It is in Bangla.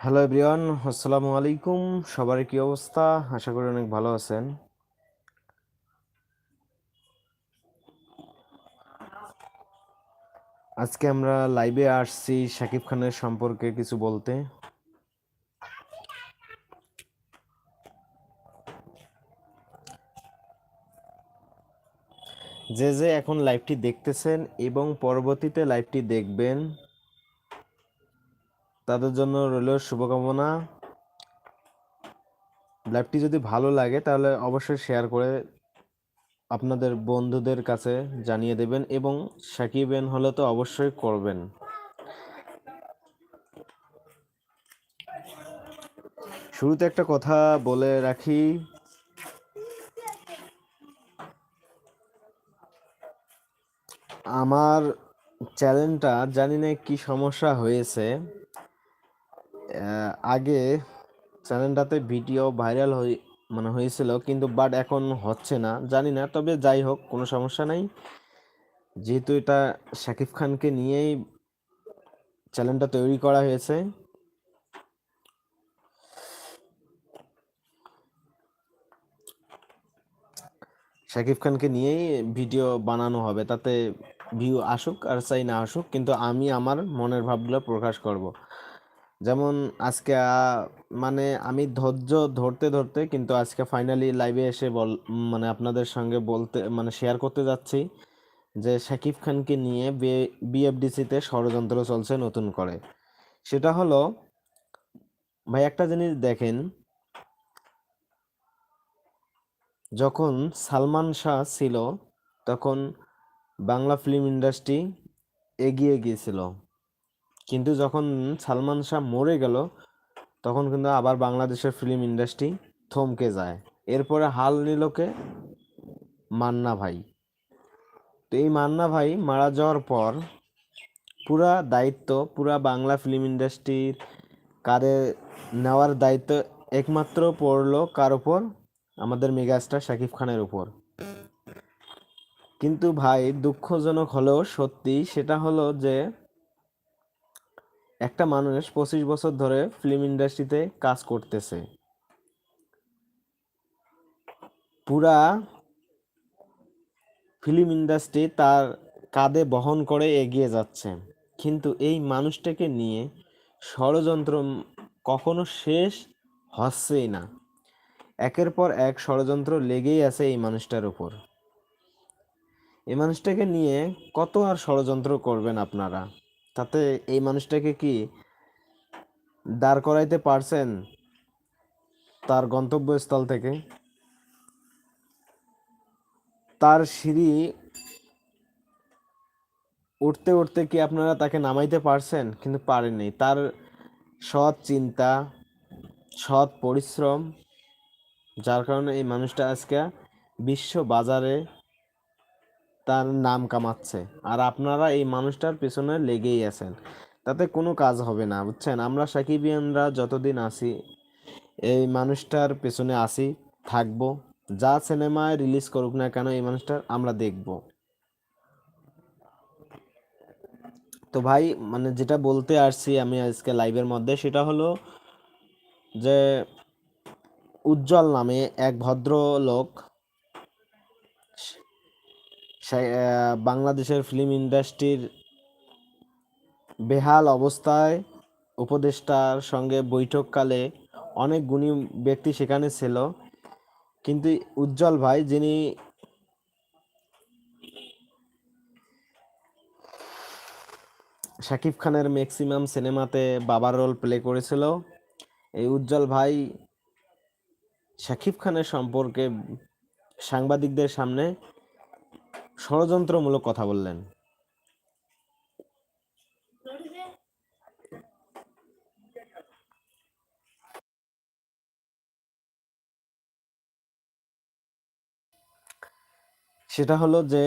হ্যালো এভরিওয়ান আসসালামু আলাইকুম সবার কি অবস্থা? আশা করি অনেক ভালো আছেন। আজকে আমরা লাইভে আসছি শাকিব খানের সম্পর্কে কিছু বলতে। যে যে এখন লাইভটি দেখতেছেন এবং পরবর্তীতে লাইভটি দেখবেন তাদের জন্য রইল শুভকামনা। লাইভটি যদি ভালো লাগে, তাহলে অবশ্যই শেয়ার করে আপনাদের বন্ধুদের কাছে জানিয়ে দেবেন এবং সাকিবেন হলে তো অবশ্যই করবেন। শুরুতে একটা কথা বলে রাখি। আমার চ্যানেলটা জানি না কি সমস্যা হয়েছে। আগে চ্যানেলটাতে ভিডিও ভাইরাল হয়ে মানে হয়েছিল, কিন্তু বাট এখন হচ্ছে না, জানি না, তবে যাই হোক, কোনো সমস্যা নাই। যেহেতু এটা শাকিব খানকে নিয়েই চ্যানেলটা তৈরি করা হয়েছে। শাকিব খানকে নিয়েই ভিডিও বানানো হবে, তাতে ভিউ আসুক আর চাই না আসুক, কিন্তু আমি আমার মনের ভাবগুলো প্রকাশ করব। যেমন আজকে মানে আমি ধৈর্য ধরতে ধরতে কিন্তু আজকে ফাইনালি লাইভে এসে বল মানে আপনাদের সঙ্গে বলতে মানে শেয়ার করতে যাচ্ছি যে শাকিব খানকে নিয়ে বিএফডিসিতে ষড়যন্ত্র চলছে নতুন করে। সেটা হলো, ভাই একটা জিনিস দেখেন, যখন সালমান শাহ ছিল, তখন বাংলা ফিল্ম ইন্ডাস্ট্রি এগিয়ে গিয়েছিল। কিন্তু যখন সালমান শাহ মরে গেল, তখন কিন্তু আবার বাংলাদেশের ফিল্ম ইন্ডাস্ট্রি থমকে যায়। এরপরে হাল নিল কে? মান্না ভাই। তো এই মান্না ভাই মারা যাওয়ার পর পুরা দায়িত্ব, পুরা বাংলা ফিল্ম ইন্ডাস্ট্রির কারে নেওয়ার দায়িত্ব একমাত্র পড়ল কার উপর? আমাদের মেগাস্টার শাকিব খানের উপর। কিন্তু ভাই, দুঃখজনক হলেও সত্যি সেটা হলো যে একটা মানুষ পঁচিশ বছর ধরে ফিল্ম ইন্ডাস্ট্রিতে কাজ করতেছে। পুরা ফিল্ম ইন্ডাস্ট্রি তার কাঁধে বহন করে এগিয়ে যাচ্ছে। কিন্তু এই মানুষটাকে নিয়ে ষড়যন্ত্র কখনো শেষ হচ্ছেই না। একের পর এক ষড়যন্ত্র লেগেই আছে এই মানুষটার উপর। এই মানুষটাকে নিয়ে কত আর ষড়যন্ত্র করবেন আপনারা? তাতে এই মানুষটাকে কি দাঁড় করাইতে পারছেন তার গন্তব্যস্থল থেকে? তার সিঁড়ি উঠতে উঠতে কি আপনারা তাকে নামাইতে পারছেন? কিন্তু পারেননি। তার সৎ চিন্তা, সৎ পরিশ্রম, যার কারণে এই মানুষটা আজকে বিশ্ব বাজারে তার নাম কামাচ্ছে। আর আপনারা এই মানুষটার পেছনে লেগেই আছেন। তাতে কোনো কাজ হবে না বুঝছেন? আমরা সাকিবিয়ানরা যতদিন আছি এই মানুষটার পেছনে আসি থাকব। যা সিনেমায় রিলিজ করুক না কেন এই মানুষটার আমরা দেখব। তো ভাই মানে যেটা বলতে আসছি আমি আজকে লাইভের মধ্যে সেটা হলো যে উজ্জ্বল নামে এক ভদ্রলোক সে- আহ, বাংলাদেশের ফিল্ম ইন্ডাস্ট্রির বেহাল অবস্থায় উপদেষ্টার সঙ্গে বৈঠককালে অনেক গুণী ব্যক্তি সেখানে ছিল। কিন্তু উজ্জ্বল ভাই, যিনি শাকিব খানের ম্যাক্সিমাম সিনেমাতে বাবার রোল প্লে করেছিল। এই উজ্জ্বল ভাই শাকিব খানের সম্পর্কে সাংবাদিকদের সামনে ষড়যন্ত্রমূলক কথা বললেন। সেটা হলো যে